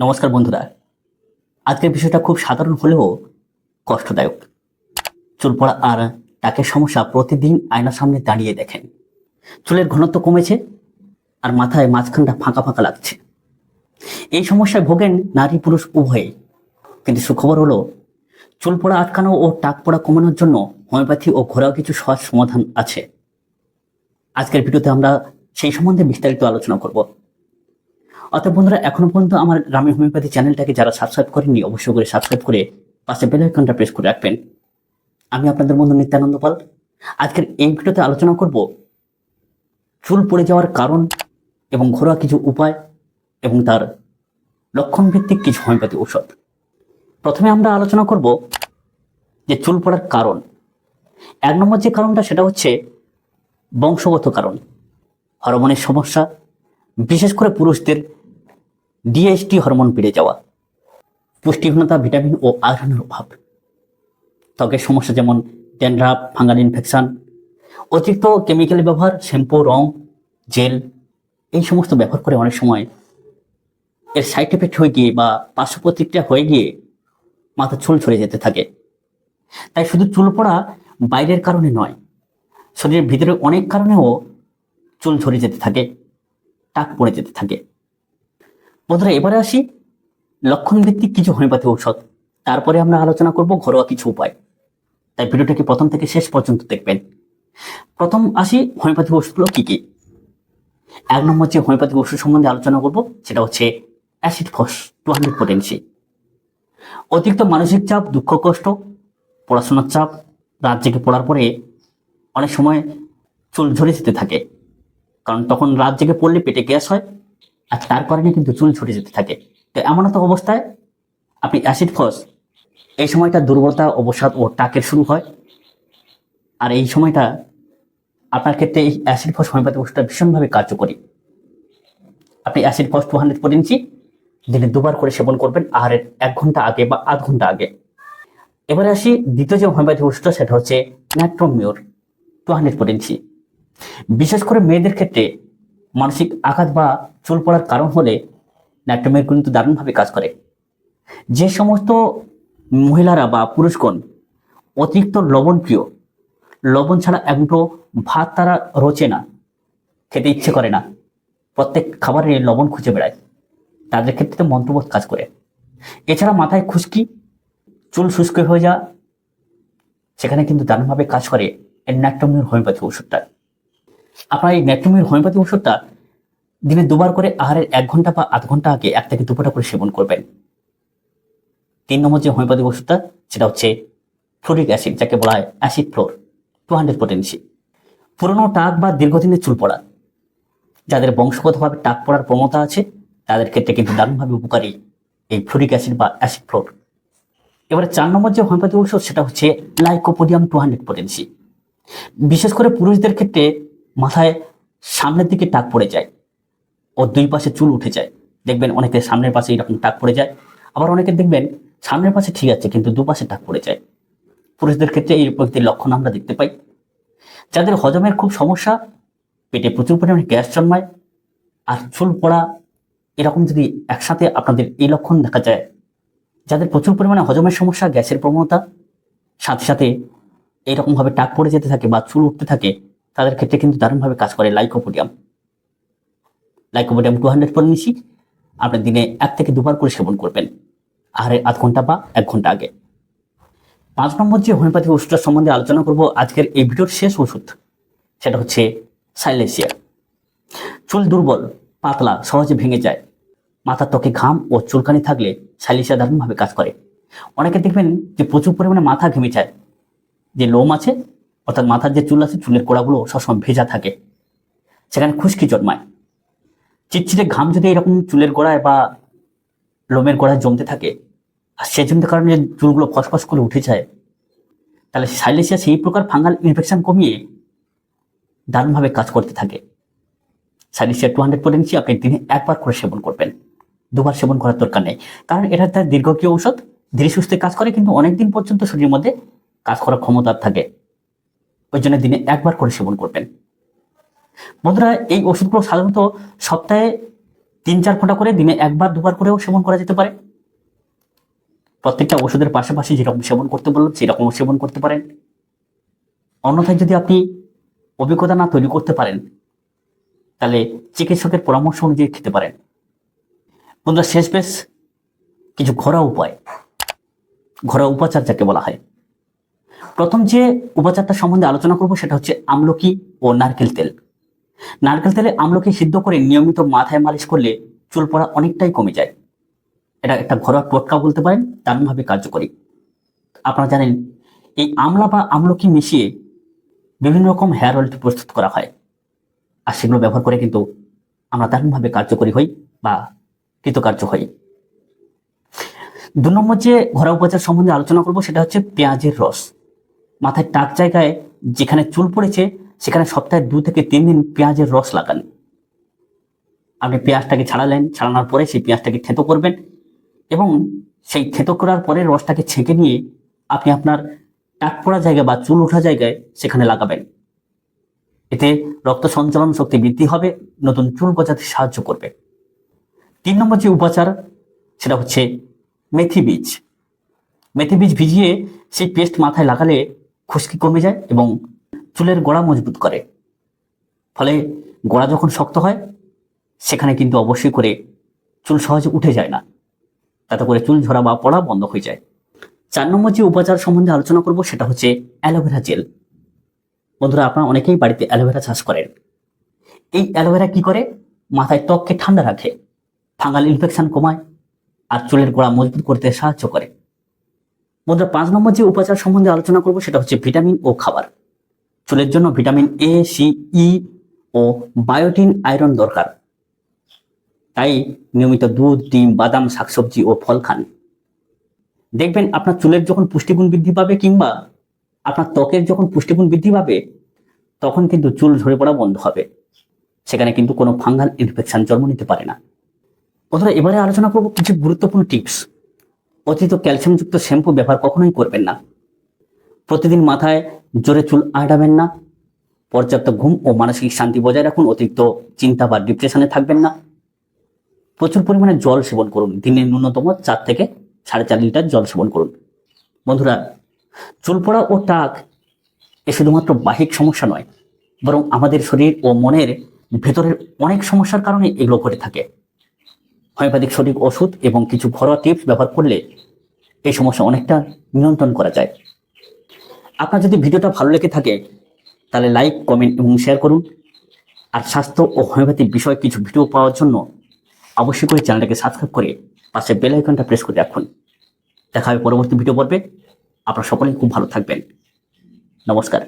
নমস্কার বন্ধুরা। আজকের বিষয়টা খুব সাধারণ হলেও কষ্টদায়ক। চুল পড়া আর টাকের সমস্যা প্রতিদিন আয়নার সামনে দাঁড়িয়ে দেখেন। চুলের ঘনত্ব কমেছে আর মাথায় মাঝখানটা ফাঁকা ফাঁকা লাগছে। এই সমস্যায় ভোগেন নারী পুরুষ উভয়ই। কিন্তু সুখবর হলো চুল পড়া আটকানো ও টাক পড়া কমানোর জন্য হোমিওপ্যাথি ও ঘোরাও কিছু সহজ সমাধান আছে। আজকের ভিডিওতে আমরা সেই সম্বন্ধে বিস্তারিত আলোচনা করব। অর্থাৎ বন্ধুরা, এখনও পর্যন্ত আমার গ্রামীণ হোমিওপ্যাথি চ্যানেলটাকে যারা সাবস্ক্রাইব করেননি, অবশ্যই করে সাবস্ক্রাইব করে পাশে বেল আইকনটা প্রেস করে রাখবেন। আমি আপনাদের বন্ধু নিত্যানন্দ পাল। আজকের এই ভিডিওতে আলোচনা করব চুল পড়ে যাওয়ার কারণ এবং ঘরোয়া কিছু উপায় এবং তার লক্ষণ ভিত্তিক কিছু হোমিওপ্যাথি ঔষধ। প্রথমে আমরা আলোচনা করব যে চুল পড়ার কারণ। এক নম্বর যে কারণটা, সেটা হচ্ছে বংশগত কারণ। হরমোনের সমস্যা, বিশেষ করে পুরুষদের ডিএসটি হরমোন বেড়ে যাওয়া, পুষ্টিহীনতা ভিটামিন ও আয়রনের অভাব। ত্বকের সমস্যা যেমন ড্যান্ড্রাফ ফাঙ্গাল ইনফেকশান অতিরিক্ত কেমিক্যাল ব্যবহার শ্যাম্পু রং জেল এই সমস্ত ব্যবহার করে অনেক সময় এর সাইড এফেক্ট হয়ে গিয়ে বা পার্শ্ব প্রতিক্রিয়া হয়ে গিয়ে মাথা চুল ছড়ে যেতে থাকে। তাই শুধু চুল পড়া বাইরের কারণে নয়, শরীরের ভিতরে অনেক কারণেও চুল ঝরে যেতে থাকে, টাক পড়ে যেতে থাকে। বন্ধুরা, এবারে আসি লক্ষণ ভিত্তিক কিছু হোমিওপ্যাথি ঔষধ। তারপরে আমরা আলোচনা করব ঘরোয়া কিছু উপায়। তাই ভিডিওটাকে প্রথম থেকে শেষ পর্যন্ত দেখবেন। প্রথম আসি হোমিওপ্যাথি ওষুধগুলো কি কি? এক নম্বর যে হোমিওপ্যাথি ওষুধ সম্বন্ধে আলোচনা করব, সেটা হচ্ছে acid phos two hundred potency অতিরিক্ত মানসিক চাপ, দুঃখ, কষ্ট, পড়াশোনার চাপ, রাত জেগে পড়ার পরে অনেক সময় চুল ঝরে যেতে থাকে। কারণ তখন রাত জেগে পড়লে পেটে গ্যাস হয় আর তার কারণে কিন্তু চুল ছুটে যেতে থাকে। তো এমন তো অবস্থায় আপনি অ্যাসিড ফস এই সময়টা দুর্বলতা, অবসাদ ও টাকের শুরু হয়। আর এই সময়টা আপনার ক্ষেত্রে এই অ্যাসিড ফস হোমিওপ্যাথি ওষুধটা ভীষণভাবে কার্যকরী। আপনি acid phos two hundred potency দিনে দুবার করে সেবন করবেন আহারের এক ঘণ্টা আগে বা আধ ঘণ্টা আগে। এবারে আসি দ্বিতীয় যে হোমিওপ্যাথি ওষুধটা সেটা হচ্ছে ন্যাট্রোমিওর টু হান্ড্রেড পটেন্সি বিশেষ করে মেয়েদের ক্ষেত্রে মানসিক আঘাত বা চুল পড়ার কারণ হলে ন্যাট্রোমিওর কিন্তু দারুণভাবে কাজ করে। যে সমস্ত মহিলারা বা পুরুষগণ অতিরিক্ত লবণ প্রিয়, লবণ ছাড়া একটু ভাত তারা রোচে না, খেতে ইচ্ছে করে না। প্রত্যেক খাবারে লবণ খুঁজে বেড়ায়। তাদের ক্ষেত্রে মন্ত্রবোধ কাজ করে। এছাড়া মাথায় খুশকি, চুল শুষ্ক হয়ে যা সেখানে কিন্তু দারুণভাবে কাজ করে ন্যাট্রোমির হোমিওপ্যাথি ওষুধটা। আপনার এই ন্যাট্রোমির হোমিওপ্যাথি ওষুধটা দিনে দুবার করে আহারের এক ঘণ্টা বা আধ ঘণ্টা আগে এক থেকে দুপুরটা করে সেবন করবেন। তিন নম্বর যে হোমিওপ্যাথি ওষুধটা, সেটা হচ্ছে ফ্লোরিক অ্যাসিড, যাকে বলা হয় acid fluor two hundred potency পুরনো টাক বা দীর্ঘদিনের চুল পড়া, যাদের বংশগতভাবে টাক পড়ার প্রবণতা আছে, তাদের ক্ষেত্রে কিন্তু দারুণভাবে উপকারী এই ফ্লোরিক অ্যাসিড বা অ্যাসিড ফ্লোর। এবারে চার নম্বর যে হোমিওপ্যাথি ওষুধ, সেটা হচ্ছে লাইকোপোডিয়াম টু হান্ড্রেড পোটেন্সি বিশেষ করে পুরুষদের ক্ষেত্রে মাথায় সামনের দিকে টাক পড়ে যায় ও দুই পাশে চুল উঠে যায়। দেখবেন অনেকের সামনের পাশে এরকম টাক পড়ে যায়, আবার অনেকে দেখবেন সামনের পাশে ঠিক আছে, কিন্তু দুপাশে টাক পড়ে যায়। পুরুষদের ক্ষেত্রে এই প্রকৃতির লক্ষণ আমরা দেখতে পাই। যাদের হজমের খুব সমস্যা, পেটে প্রচুর পরিমাণে গ্যাস জন্মায়, আর চুল পড়া এরকম যদি একসাথে আপনাদের এই লক্ষণ দেখা যায়, যাদের প্রচুর পরিমাণে হজমের সমস্যা, গ্যাসের প্রবণতা, সাথে সাথে এইরকমভাবে টাক পড়ে যেতে থাকে বা চুল উঠতে থাকে তাদের ক্ষেত্রে কিন্তু দারুণভাবে কাজ করে লাইকোপোডিয়াম। লাইকোপোডিয়াম টু হান্ড্রেড পরে নিছি, আপনি দিনে এক থেকে দুবার করে সেবন করবেন, আহারে আধ ঘণ্টা বা এক ঘণ্টা আগে। পাঁচ নম্বর যে হোমিওপ্যাথি ওষুধটার সম্বন্ধে আলোচনা করব, আজকের এই ভিডিওর শেষ ওষুধ, সেটা হচ্ছে সাইলেসিয়া। চুল দুর্বল, পাতলা, সহজে ভেঙে যায়। মাথার ত্বকে ঘাম ও চুলকানি থাকলে সাইলেসিয়া দারুণভাবে কাজ করে। অনেকে দেখবেন যে প্রচুর পরিমাণে মাথা ঘেমে যায়, যে লোম আছে অর্থাৎ মাথার যে চুল আছে, চুলের গোড়াগুলো সবসময় ভেজা থাকে। সেখানে খুশকি জন্মায়। চিটচিটে ঘাম যদি এরকম চুলের গোড়ায় বা লোমের গোড়ায় জমতে থাকে, আর সেজন্য কারণে যে চুলগুলো ফসফস করে উঠে যায়, তাহলে সাইলেসিয়া সেই প্রকার ফাঙ্গাল ইনফেকশন কমিয়ে দারুণভাবে কাজ করতে থাকে। সাইলেসিয়া টু হান্ড্রেড পোটেন্সি আপনি দিনে একবার করে সেবন করবেন। দুবার সেবন করার দরকার নেই। কারণ এটা তার দীর্ঘকীয় ঔষধ, ধীরে সুস্থে কাজ করে, কিন্তু অনেকদিন পর্যন্ত শরীরের মধ্যে কাজ করার ক্ষমতা থাকে। ওই জন্য দিনে একবার করে সেবন করবেন। বন্ধুরা, এই ওষুধগুলো সাধারণত সপ্তাহে তিন চার ফোঁটা করে, দিনে একবার, দুবার করেও সেবন করা যেতে পারে। প্রত্যেকটা ওষুধের পাশাপাশি যেরকম সেবন করতে বললাম সেরকম সেবন করতে পারেন। অন্যথায় যদি আপনি অভিজ্ঞতা না তৈরি করতে পারেন, তাহলে চিকিৎসকের পরামর্শ অনুযায়ী খেতে পারেন। বন্ধুরা শেষ বেশ কিছু ঘরোয়া উপায়। ঘরোয়া উপাচার যাকে বলা হয়। প্রথম যে উপাচারটা সম্বন্ধে আলোচনা করব সেটা হচ্ছে আমলকি ও নারকেল তেল। নারকেল তেলে আমলকি সিদ্ধ করে নিয়মিত মাথায় মালিশ করলে চুল পড়া অনেকটাই কমে যায়। এটা একটা ঘরোয়া টোটকা বলতে পারেন, দারুণভাবে কার্যকরী। আপনারা জানেন, এই আমলা বা আমলকি মিশিয়ে বিভিন্ন রকম হেয়ার অয়েলটি প্রস্তুত করা হয়। আর সেগুলো ব্যবহার করে কিন্তু আমরা দারুণভাবে কার্যকরী হই বা কৃতকার্য হই। দু নম্বর যে ঘরোয়া উপচার সম্বন্ধে আলোচনা করব সেটা হচ্ছে পেঁয়াজের রস। মাথায় টাক জায়গায় যেখানে চুল পড়েছে, সেখানে সপ্তাহে দু থেকে তিন দিন পেঁয়াজের রস লাগান আপনি পেঁয়াজটাকে ছাড়ালেন, ছাড়ানোর পরে সেই পেঁয়াজটাকে থেতো করবেন এবং সেই থেতো করার পরে রসটাকে ছেঁকে নিয়ে আপনি আপনার টাক পড়া জায়গা বা চুল ওঠা জায়গায় সেখানে লাগাবেন। এতে রক্ত সঞ্চালন শক্তি বৃদ্ধি হবে, নতুন চুল গজাতে সাহায্য করবে। তিন নম্বর যে উপাচার, সেটা হচ্ছে মেথি বীজ। মেথি বীজ ভিজিয়ে সেই পেস্ট মাথায় লাগালে খুশকি কমে যায় এবং চুলের গোড়া মজবুত করে। ফলে গোড়া যখন শক্ত হয়, সেখানে কিন্তু অবশ্যই করে চুল সহজে উঠে যায় না। তাতে করে চুল ঝরা বা পড়া বন্ধ হয়ে যায়। চার নম্বর যে উপাচার সম্বন্ধে আলোচনা করব, সেটা হচ্ছে অ্যালোভেরা জেল। বন্ধুরা, আপনারা অনেকেই বাড়িতে অ্যালোভেরা চাষ করেন। এই অ্যালোভেরা কি করে? মাথায় ত্বককে ঠান্ডা রাখে, ফাঙ্গাল ইনফেকশন কমায়, আর চুলের গোড়া মজবুত করতে সাহায্য করে। বন্ধুরা, পাঁচ নম্বর যে উপাচার সম্বন্ধে আলোচনা করব সেটা হচ্ছে ভিটামিন ও খাবার। চুলের জন্য ভিটামিন এ সি ই ও বায়োটিন, আয়রন দরকার। তাই নিয়মিত দুধ, ডিম, বাদাম, শাকসবজি ও ফল খান। দেখবেন আপনার চুলের যখন পুষ্টিগুণ বৃদ্ধি পাবে কিংবা আপনার ত্বকের যখন পুষ্টিগুণ বৃদ্ধি পাবে, তখন কিন্তু চুল ঝরে পড়া বন্ধ হবে। সেখানে কিন্তু কোনো ফাঙ্গাল, ইনফেকশন, জন্ম নিতে পারে না। বন্ধুরা, এবারে আলোচনা করব কিছু গুরুত্বপূর্ণ টিপস। অতিরিক্ত ক্যালসিয়ামযুক্ত শ্যাম্পু ব্যবহার কখনোই করবেন না। প্রতিদিন মাথায় জোরে চুল আটাবেন না। পর্যাপ্ত ঘুম ও মানসিক শান্তি বজায় রাখুন। অতিরিক্ত চিন্তা বা ডিপ্রেশনে থাকবেন না। প্রচুর পরিমাণে জল সেবন করুন। দিনে ন্যূনতম চার থেকে সাড়ে চার লিটার জল সেবন করুন। বন্ধুরা, চুল পড়া ও টাক এ শুধুমাত্র বাহিক সমস্যা নয়, বরং আমাদের শরীর ও মনের ভেতরের অনেক সমস্যার কারণে এগুলো ঘটে থাকে। হোমিওপ্যাথিক সঠিক ওষুধ এবং কিছু ঘরোয়া টিপস ব্যবহার করলে এই সমস্যা অনেকটা নিয়ন্ত্রণ করা যায়। আপনার যদি ভিডিওটা ভালো লেগে থাকে, তাহলে লাইক কমেন্ট এবং শেয়ার করুন। আর স্বাস্থ্য ও হোমিওপ্যাথিক বিষয়ে কিছু ভিডিও পাওয়ার জন্য অবশ্যই করে চ্যানেলটাকে সাবস্ক্রাইব করে পাশে বেল আইকনটা প্রেস করে রাখুন। দেখা হবে পরবর্তী ভিডিও পর্বে। আপনারা সকলেই খুব ভালো থাকবেন। নমস্কার।